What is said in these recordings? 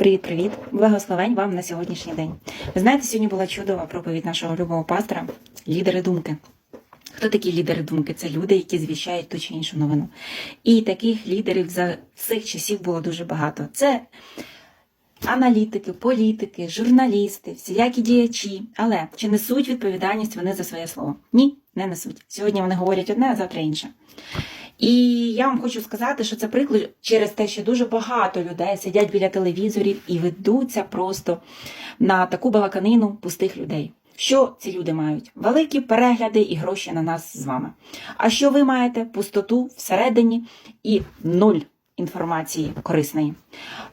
Привіт-привіт! Благословень вам на сьогоднішній день. Ви знаєте, сьогодні була чудова проповідь нашого любого пастора лідери думки. Хто такі лідери думки? Це люди, які звіщають ту чи іншу новину. І таких лідерів за всіх часів було дуже багато. Це аналітики, політики, журналісти, всілякі діячі. Але чи несуть відповідальність вони за своє слово? Ні, не несуть. Сьогодні вони говорять одне, а завтра інше. І я вам хочу сказати, що це приклад через те, що дуже багато людей сидять біля телевізорів і ведуться просто на таку балаканину пустих людей. Що ці люди мають? Великі перегляди і гроші на нас з вами. А що ви маєте? Пустоту всередині і нуль інформації корисної.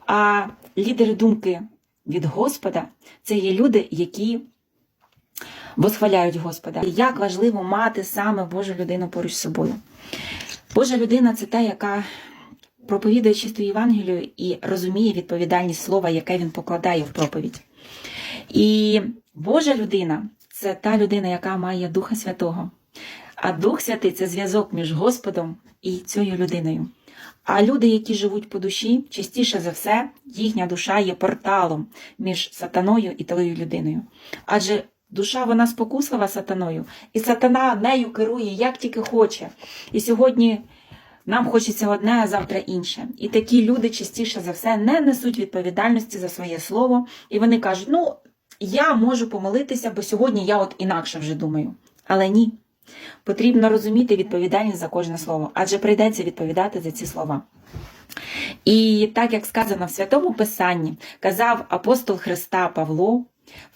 А лідери думки від Господа це є люди, які восхваляють Господа. Як важливо мати саме Божу людину поруч з собою. Божа людина це та, яка проповідує чисту Євангелію і розуміє відповідальність слова, яке він покладає в проповідь. І Божа людина це та людина, яка має Духа Святого. А Дух Святий це зв'язок між Господом і цією людиною. А люди, які живуть по душі, частіше за все, їхня душа є порталом між сатаною і тою людиною. Адже душа вона спокуслива сатаною, і сатана нею керує як тільки хоче. І сьогодні нам хочеться одне, а завтра інше. І такі люди частіше за все не несуть відповідальності за своє слово, і вони кажуть: ну, я можу помилитися, бо сьогодні я от інакше вже думаю. Але ні. Потрібно розуміти відповідальність за кожне слово, адже прийдеться відповідати за ці слова. І так як сказано в Святому Писанні, казав апостол Христа Павло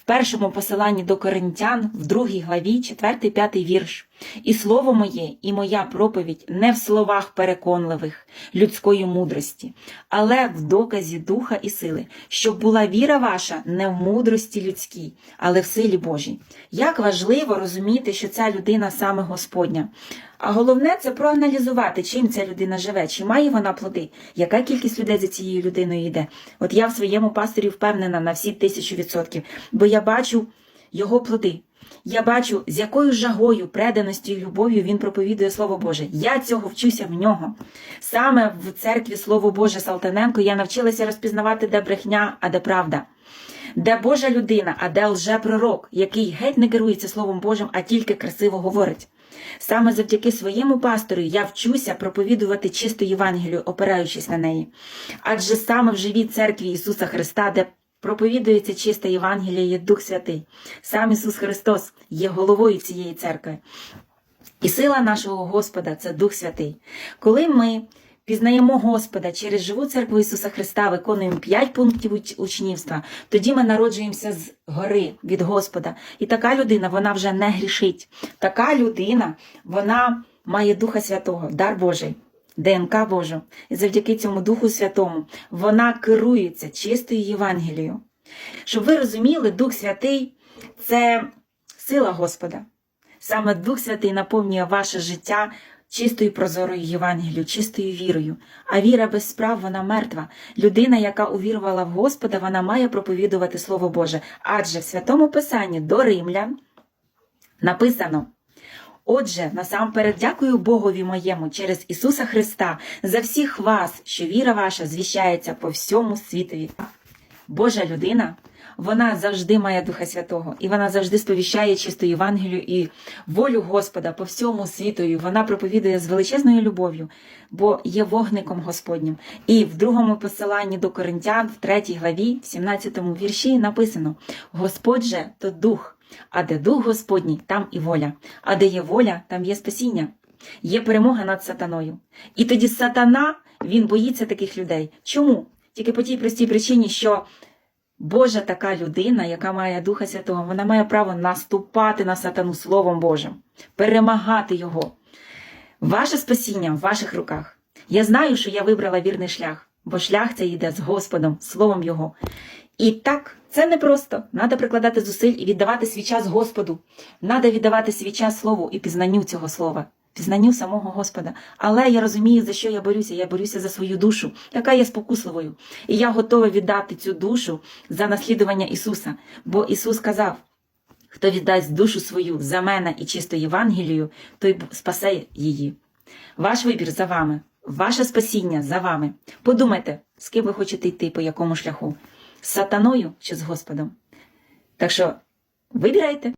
в першому посиланні до Коринтян, в другій главі, 4-5 вірш. І слово моє, і моя проповідь не в словах переконливих людської мудрості, але в доказі духа і сили, щоб була віра ваша не в мудрості людській, але в силі Божій. Як важливо розуміти, що ця людина саме Господня. А головне це проаналізувати, чим ця людина живе, чи має вона плоди, яка кількість людей за цією людиною йде. От я в своєму пасторі впевнена на всі тисячу відсотків, бо я бачу його плоди. Я бачу, з якою жагою, преданістю і любов'ю він проповідує Слово Боже. Я цього вчуся в нього. Саме в церкві Слово Боже Салтаненко я навчилася розпізнавати, де брехня, а де правда. Де Божа людина, а де лже-пророк, який геть не керується Словом Божим, а тільки красиво говорить. Саме завдяки своєму пастору я вчуся проповідувати чисту Євангелію, опираючись на неї. Адже саме в живій церкві Ісуса Христа, де проповідується чиста Євангелія, є Дух Святий. Сам Ісус Христос є головою цієї церкви. І сила нашого Господа це Дух Святий. Коли ми пізнаємо Господа через живу церкву Ісуса Христа, виконуємо п'ять пунктів учнівства, тоді ми народжуємося з гори від Господа. І така людина, вона вже не грішить. Така людина, вона має Духа Святого, дар Божий. ДНК Божу. І завдяки цьому Духу Святому вона керується чистою Євангелією. Щоб ви розуміли, Дух Святий це сила Господа. Саме Дух Святий наповнює ваше життя чистою прозорою Євангелією, чистою вірою. А віра без справ вона мертва. Людина, яка увірувала в Господа, вона має проповідувати Слово Боже. Адже в Святому Писанні до Римлян написано. Отже, насамперед дякую Богові моєму через Ісуса Христа за всіх вас, що віра ваша звіщається по всьому світові. Божа людина, вона завжди має Духа Святого, і вона завжди сповіщає чисту Євангелію і волю Господа по всьому світу. Вона проповідує з величезною любов'ю, бо є вогником Господнім. І в другому посиланні до Коринтян, в третій главі, в 17 вірші написано: Господь же то дух, а де дух Господній, там і воля, а де є воля, там є спасіння. Є перемога над сатаною. І тоді сатана він боїться таких людей. Чому? Тільки по тій простій причині, що Божа така людина, яка має Духа Святого, вона має право наступати на сатану Словом Божим, перемагати його. Ваше спасіння в ваших руках. Я знаю, що я вибрала вірний шлях, бо шлях це йде з Господом, Словом Його. І так, це не просто. Надо прикладати зусиль і віддавати свій час Господу. Надо віддавати свій час Слову і пізнанню цього слова, пізнанню самого Господа. Але я розумію, за що я борюся. Я борюся за свою душу, яка є спокусливою. І я готова віддати цю душу за наслідування Ісуса. Бо Ісус сказав: хто віддасть душу свою за мене і чисто Євангелію, той спасе її. Ваш вибір за вами, ваше спасіння за вами. Подумайте, з ким ви хочете йти, по якому шляху. Сатаною чи з Господом. Так що вибирайте.